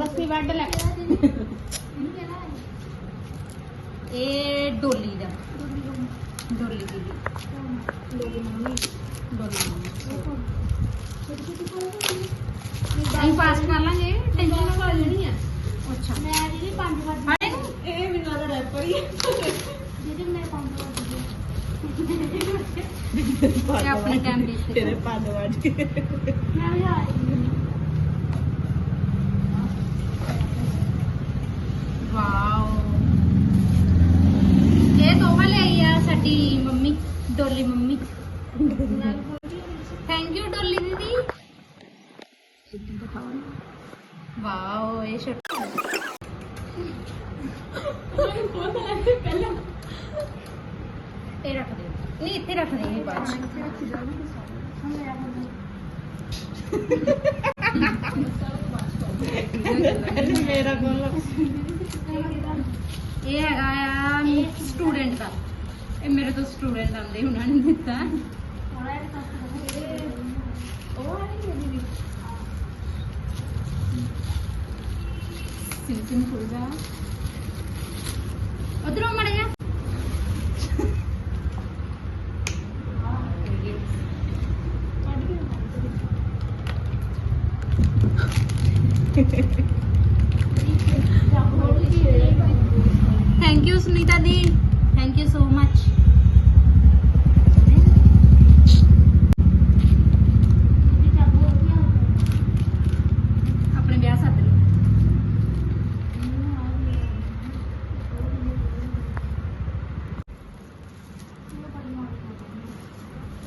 रस्सी बैड ले ए डोली दा। डोली दी डोली मम्मी डोली मम्मी पास कर लांगे टेंशन ना कर लेनी है। अच्छा। मैं दीदी पाँच बार ए मेरा तो रैपर ही दीदी मैं पाँच बार अपने कैमरे से तेरे पाँच बार मैं भी आ रही हूँ। ਵਾਓ। ਇਹ ਤੋਹਫਾ ਲਈ ਆ ਸਾਡੀ mummy, Dolly mummy. Thank you Dolly ਦੀਦੀ। ਵਾਓ, ਇਹ ਛੋਟਾ ਇਹ ਰੱਖ ਦੇ ਨਹੀਂ, ਇੱਥੇ ਰੱਖ ਦੇ ਇਹ ਬਾਅਦ ਚ। ਪਹਿਲੇ ਮੇਰਾ ਕੋਲ। ਇਹ ਹੈਗਾ ਆ ਸਟੂਡੈਂਟ ਦਾ। ਇਹ ਮੇਰੇ ਤੋਂ ਸਟੂਡੈਂਟ ਆਂਦੇ ਉਹਨਾਂ ਨੇ ਦਿੱਤਾ। ਸਿਮ ਖੁੱਲ ਜਾ ਉਧਰੋਂ ਮੜ ਜਾ ਥੈਂਕ ਯੂ ਸੁਨੀਤਾ ਦੀ ਥੈਂਕ ਯੂ ਸੋ ਮਚ ਆਪਣੇ ਵਿਆਹ ਸੱਦ ਲਈ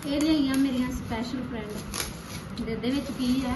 ਇਹ ਲਈਆਂ ਮੇਰੀਆਂ ਸਪੈਸ਼ਲ ਫਰੈਂਡ ਜਿਹਦੇ ਵਿੱਚ ਕੀ ਹੈ?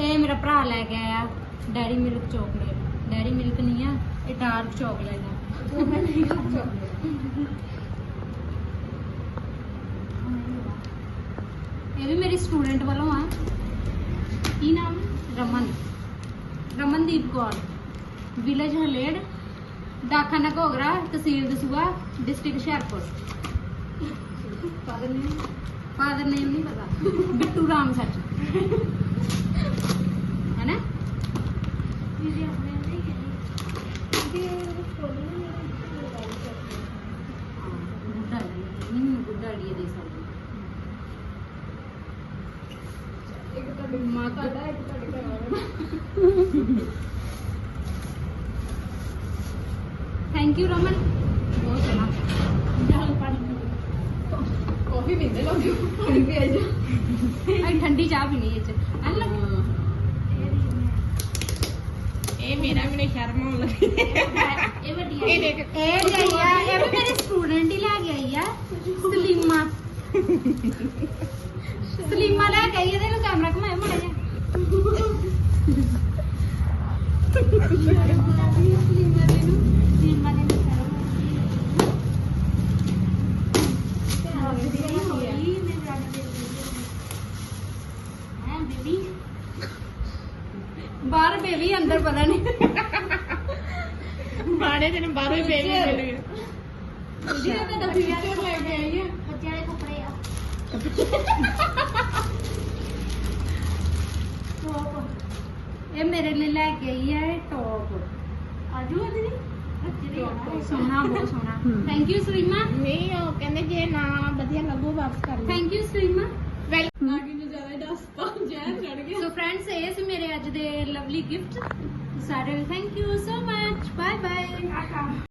ਇਹ ਮੇਰਾ ਭਰਾ ਲੈ ਕੇ ਆਇਆ Dairy Milk chocolate Dairy Milk ਨਹੀਂ ਆ ਇਹ ਡਾਰਕ ਚਾਕਲੇਟ ਆ ਉਹ ਮੈਂ ਨਹੀਂ ਖਾਂਦਾ ਇਹ ਵੀ ਮੇਰੀ ਸਟੂਡੈਂਟ ਵੱਲੋਂ ਆ ਕੀ ਨਾਮ ਰਮਨ ਰਮਨਦੀਪ ਕੌਰ ਵਿਲੇਜ ਹਲੇੜ ਡਾਕਖਾਨਾ ਘੋਗਰਾ ਤਹਿਸੀਲ Dasuya district Hoshiarpur father name father name ਨਹੀਂ ਪਤਾ ਬਿੱਟੂ ਰਾਮ ਸੱਚ ਹੈ ਨਾ ਦੀਦੀ ਆਪਣੇ ਨਹੀਂ ਕਹਿੰਦੀ ਦੀਦੀ ਕੋਲ ਨਹੀਂ ਬੁੱਢਾ ਨਹੀਂ ਮੈਨੂੰ ਬੁੱਢਾ ਲੀਏ ਦੇ ਸਕਦੇ ਇੱਕ ਤੁਹਾਡੇ ਮਾਤਾ ਦਾ ਇੱਕ ਤੁਹਾਡੇ ਘਰ ਵਾਲਾ ਥੈਂਕ ਯੂ ਰਮਨ ਬਹੁਤ ਸੋਹਣਾ। ਜਾਲ ਪਾਣੀ ਕਾਫੀ ਪੀਂਦੇ ਲੋਕ ਪਾਣੀ ਪੀ ਆ ਜਾ। ਅਸੀਂ ਠੰਡੀ ਚਾਹ ਪੀਣੀ ਇਹ ਚ ਐਨ ਲੱਗੀ ਇਹ ਮੇਰਾ ਵੀ ਨਹੀਂ ਸ਼ਰਮ ਆਉਣ ਲੱਗੀ। ਇਹ ਵੱਡੀ ਇਹ ਦੇਖ। ਇਹ ਲਈ ਆ ਇਹ ਵੀ ਮੇਰੇ ਸਟੂਡੈਂਟ ਹੀ ਲੈ ਕੇ ਆਈ ਆ। ਸਲੀਮਾ। ਸਲੀਮਾ ਲੈ ਕੇ ਆਈ ਇਹਦੇ ਨੂੰ ਕੈਮਰਾ ਘੁਮਾਏ ਮੜਾ ਜਾ ਬਾਹਰ ਬੇਬੀ ਅੰਦਰ ਪਤਾ ਨਹੀਂ ਬਾੜੇ ਦਿਨ ਬਾਹਰੋਂ ਹੀ ਬੇਬੀ ਮਿਲ ਗਈ ਜਿਹਨੇ ਤਾਂ ਡੱਬੀ ਲੈ ਕੇ ਆਈ ਆ। ਬੱਚਿਆਂ ਦੇ ਕੱਪੜੇ ਆ। ਟੋਪ ਇਹ ਮੇਰੇ ਲਈ ਲੈ ਕੇ ਆਈ ਹੈ ਟੌਪ ਆਜੂ ਆ ਦੀਦੀ। ਬੱਚੇ ਦੇ ਆ ਸੋਹਣਾ ਬਹੁਤ ਸੋਹਣਾ। ਥੈਂਕ ਯੂ ਸਲੀਮਾ ਨਹੀਂ ਉਹ ਕਹਿੰਦੇ ਜੇ ਨਾ ਵਧੀਆ ਲੱਗੂ ਵਾਪਸ ਕਰ ਲਓ ਥੈਂਕ ਯੂ ਸਲੀਮਾ ਆਗੇ ਨੂੰ ਜ਼ਿਆਦਾ ਦੱਸਤਾ ਜ਼ਹਿਰ ਚੜ ਗਿਆ। ਸੋ ਫਰੈਂਡਸ ਇਹ ਸੀ ਮੇਰੇ ਅੱਜ ਦੇ ਲਵਲੀ ਗਿਫਟ ਸਾਰੇ thank you so much bye bye